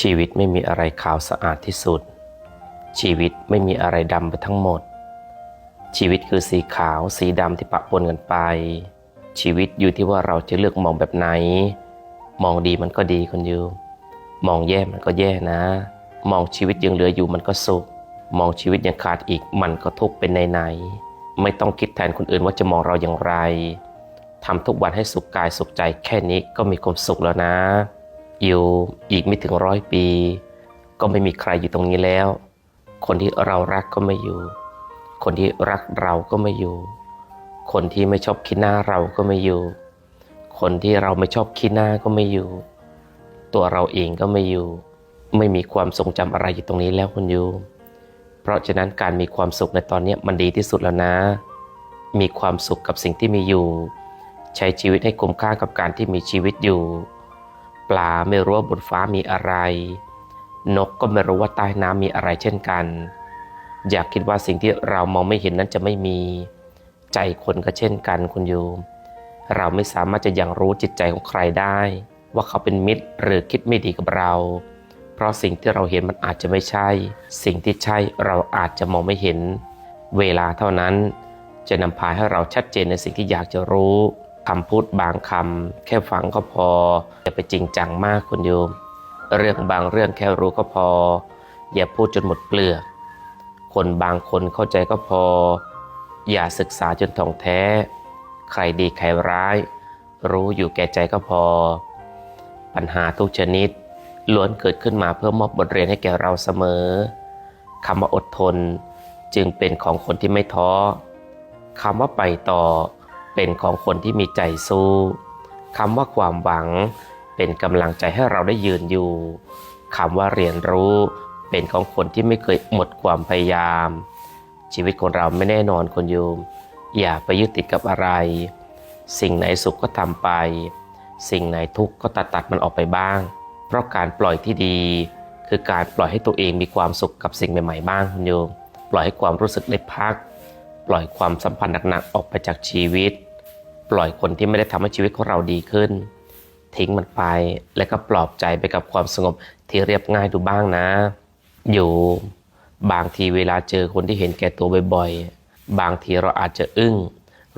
ชีวิตไม่มีอะไรขาวสะอาดที่สุด ชีวิตไม่มีอะไรดำไปทั้งหมด ชีวิตคือสีขาวสีดำที่ปะปนกันไป ชีวิตอยู่ที่ว่าเราจะเลือกมองแบบไหน มองดีมันก็ดีคนยูมองแย่มันก็แย่นะ มองชีวิตยังเหลืออยู่มันก็สุข มองชีวิตยังขาดอีกมันก็ทุกข์เป็นในๆไม่ต้องคิดแทนคนอื่นว่าจะมองเราอย่างไรทำทุกวันให้สุขกายสุขใจแค่นี้ก็มีความสุขแล้วนะ อยู่อีกไม่ถึงร้อยปี ก็ไม่มีใครอยู่ตรงนี้แล้ว คนที่เรารักก็ไม่อยู่ คนที่รักเราก็ไม่อยู่ คนที่ไม่ชอบคิดหน้าเราก็ไม่อยู่ คนที่เราไม่ชอบคิดหน้าก็ไม่อยู่ ตัวเราเองก็ไม่อยู่ ไม่มีความทรงจำอะไรอยู่ตรงนี้แล้วคุณยูเพราะฉะนั้นการมีความสุขในตอนนี้มันดีที่สุดแล้วนะ มีความสุขกับสิ่งที่มีอยู่ ใช้ชีวิตให้คุ้มค่ากับการที่มีชีวิตอยู่ ปลาไม่รู้ว่าบนฟ้ามีอะไร นกก็ไม่รู้ว่าใต้น้ำมีอะไรเช่นกัน อยากคิดว่าสิ่งที่เรามองไม่เห็นนั้นจะไม่มี ใจคนก็เช่นกันคุณโยม เราไม่สามารถจะยังรู้จิตใจของใครได้ ว่าเขาเป็นมิตรหรือคิดไม่ดีกับเรา เพราะสิ่งที่เราเห็นมันอาจจะไม่ใช่ สิ่งที่ใช่เราอาจจะมองไม่เห็น เวลาเท่านั้นจะนำพาให้เราชัดเจนในสิ่งที่อยากจะรู้ คำพูดบางคำแค่ฟังก็พออย่าไปจริงจังมากคุณโยม เรื่องบางเรื่องแค่รู้ก็พอ อย่าพูดจนหมดเปลือก คนบางคนเข้าใจก็พอ อย่าศึกษาจนท่องแท้ ใครดีใครร้าย รู้อยู่แก่ใจก็พอ ปัญหาทุกชนิดล้วนเกิดขึ้นมาเพื่อมอบบทเรียนให้แก่เราเสมอคำว่าอดทนจึงเป็นของคนที่ไม่ท้อคำว่าไปต่อ เป็นของคนที่มีใจสู้คำว่าความหวัง เป็นกำลังใจให้เราได้ยืนอยู่คำว่าเรียนรู้ เป็นของคนที่ไม่เคยหมดความพยายาม ชีวิตของเราไม่แน่นอนคนโยม อย่าไปยึดติดกับอะไร สิ่งไหนสุขก็ทำไป สิ่งไหนทุกข์ก็ตัดตัดมันออกไปบ้าง เพราะการปล่อยที่ดี คือการปล่อยให้ตัวเองมีความสุขกับสิ่งใหม่ ๆ บ้างคุณโยม ปล่อยให้ความรู้สึกได้พัก ปล่อยความสัมพันธ์หนักๆออกไปจากชีวิต ปล่อยคนที่ไม่ได้ทำให้ชีวิตของเราดีขึ้น ทิ้งมันไป แล้วก็ปลอบใจไปกับความสงบที่เรียบง่ายดูบ้างนะ อยู่บางทีเวลาเจอคนที่เห็นแก่ตัวบ่อยๆ บางทีเราอาจจะอึ้ง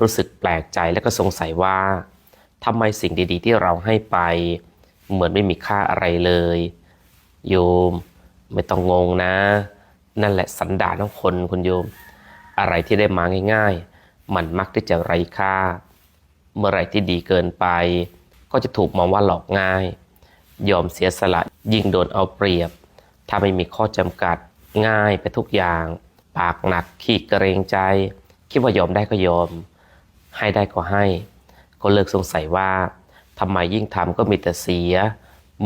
รู้สึกแปลกใจและก็สงสัยว่าทำไมสิ่งดีๆ ที่เราให้ไป เหมือนไม่มีค่าอะไรเลย โยม ไม่ต้องงงนะ นั่นแหละสันดานของคนคุณโยม อะไรที่ได้มาง่าย ๆ มันมักที่จะไร้ค่า เมื่อไรที่ดีเกินไป ก็จะถูกมองว่าหลอกง่าย ยอมเสียสละยิ่งโดนเอาเปรียบ ถ้าไม่มีข้อจำกัดง่ายไปทุกอย่าง ปากหนักขี้เกรงใจ คิดว่ายอมได้ก็ยอม ให้ได้ก็ให้ ก็เลิกสงสัยว่าทำไมยิ่งทำก็มีแต่เสีย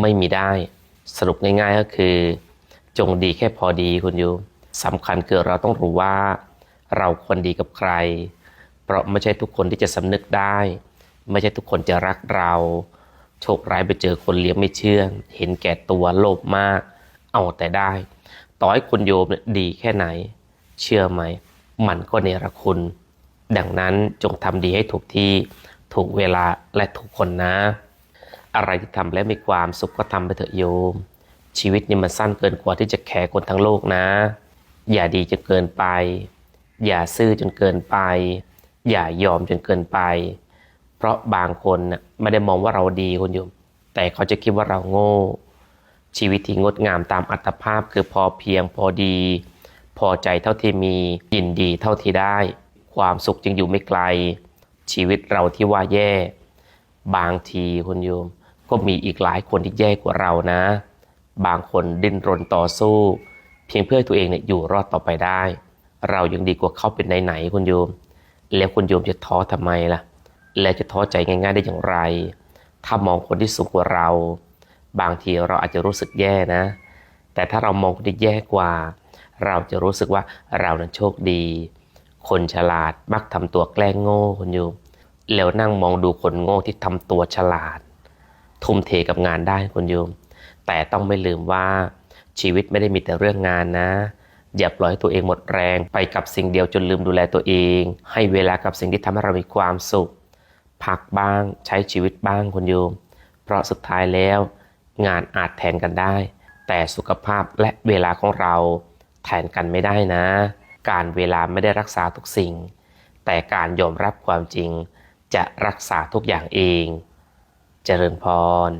ไม่มีได้ สรุปง่ายๆก็คือ จงดีแค่พอดีคุณยมสำคัญคือเราต้องรู้ว่า เราควรดีกับใคร เพราะไม่ใช่ทุกคนที่จะสำนึกได้ ไม่ใช่ทุกคนจะรักเรา โชคร้ายไปเจอคนเลี้ยงไม่เชื่อง เห็นแก่ตัวโลภมาก เอาแต่ได้ ต่อให้คุณโยมเนี่ยดีแค่ไหน เชื่อไหม มันก็เนรคุณ ดังนั้นจงทำดีให้ถูกที่ถูกเวลาและถูกคนนะ อะไรที่ทำแล้วมีความสุขก็ทำไปเถอะโยม ชีวิตนี่มันสั้นเกินกว่าที่จะแคร์คนทั้งโลกนะ อย่าดีจนเกินไป อย่าซื่อจนเกินไป อย่ายอมจนเกินไป เพราะบางคนน่ะไม่ได้มองว่าเราดีคุณโยม แต่เขาจะคิดว่าเราโง่ ชีวิตที่งดงามตามอัตภาพคือพอเพียงพอดี พอใจเท่าที่มียินดีเท่าที่ได้ ความสุขจึงอยู่ไม่ไกล ชีวิตเราที่ว่าแย่ บางทีคุณโยม ก็มีอีกหลายคนที่แย่กว่าเรานะ บางคนดิ้นรนต่อสู้ เพียงเพื่อให้ตัวเองเนี่ยอยู่รอดต่อไปได้ เรายังดีกว่าเขาเป็นไหนๆคุณโยม แล้วคุณโยมจะท้อทำไมล่ะ แล้วจะท้อใจง่ายๆได้อย่างไร ถ้ามองคนที่สูงกว่าเรา บางทีเราอาจจะรู้สึกแย่นะ แต่ถ้าเรามองคนที่แย่กว่า เราจะรู้สึกว่าเรานั้นโชคดี คนฉลาดมักทำตัวแกล้งโง่คุณโยม แล้วนั่งมองดูคนโง่ที่ทำตัวฉลาด ทุ่มเทกับงานได้คุณโยม แต่ต้องไม่ลืมว่าชีวิตไม่ได้มีแต่เรื่องงานนะ อย่าปล่อยให้ตัวเองหมดแรงไปกับสิ่งเดียวจนลืมดูแลตัวเอง ให้เวลากับสิ่งที่ทำให้เรามีความสุข พักบ้างใช้ชีวิตบ้างคุณโยม เพราะสุดท้ายแล้ว งานอาจแทนกันได้ แต่สุขภาพและเวลาของเราแทนกันไม่ได้นะ การเวลาไม่ได้รักษาทุกสิ่ง แต่การยอมรับความจริง จะรักษาทุกอย่างเอง เจริญพร